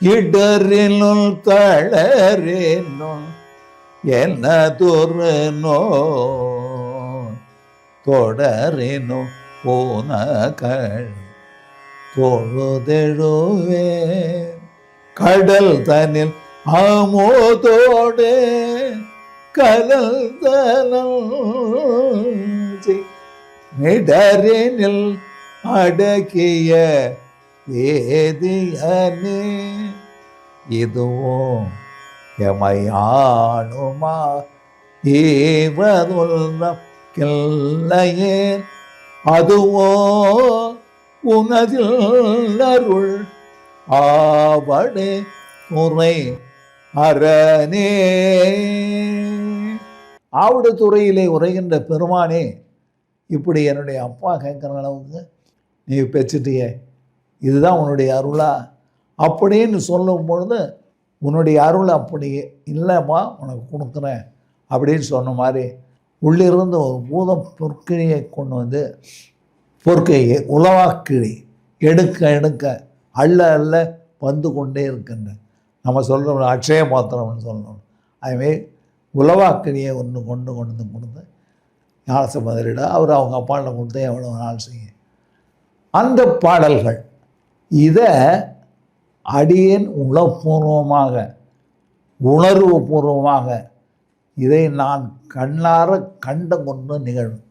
இடரினுள் தளரினுள் எனதொரு no தொடரினு பூனகள் தொழுதெழுவே. கடல் தனில் ஆமோதோடு Kalal tunnel இடரினில் அடக்கிய வேதியனே இதுவும் எமையானுமா ஈவதுல்லம் கிள்ளையே அதுவோ உனதில் அருள் ஆவடு துறை அரணே ஆவடு துறையிலே உரைகின்ற பெருமானே இப்படி என்னுடைய அப்பா கேட்குற அளவுக்கு நீ பெற்றுட்டியே இதுதான் உன்னுடைய அருளா? அப்படின்னு சொல்லும் பொழுது உன்னுடைய அருள் அப்படி இல்லைம்மா உனக்கு கொடுக்குறேன் அப்படின்னு சொன்ன மாதிரி உள்ளிருந்து ஒரு பூத பொற்கிழியை கொண்டு வந்து பொற்கையை உலவாக்கிழி எடுக்க எடுக்க அள்ள அள்ள வந்து கொண்டே இருக்கின்ற. நம்ம சொல்கிறோம் அட்சய பாத்திரம்னு சொல்லணும் அதுமாரி உலவாக்கிழியை ஒன்று கொண்டு கொண்டு வந்து கொடுத்து ஞானச மதுரிட அவர் அவங்க அப்பாண்ட கொடுத்து எவ்வளோ நாள் செய்ய அந்த பாடல்கள் இதை அடியேன் உளப்பூர்வமாக உணர்வு பூர்வமாக இதை நான் கண்ணார கண்ட கொண்டு நிகழும்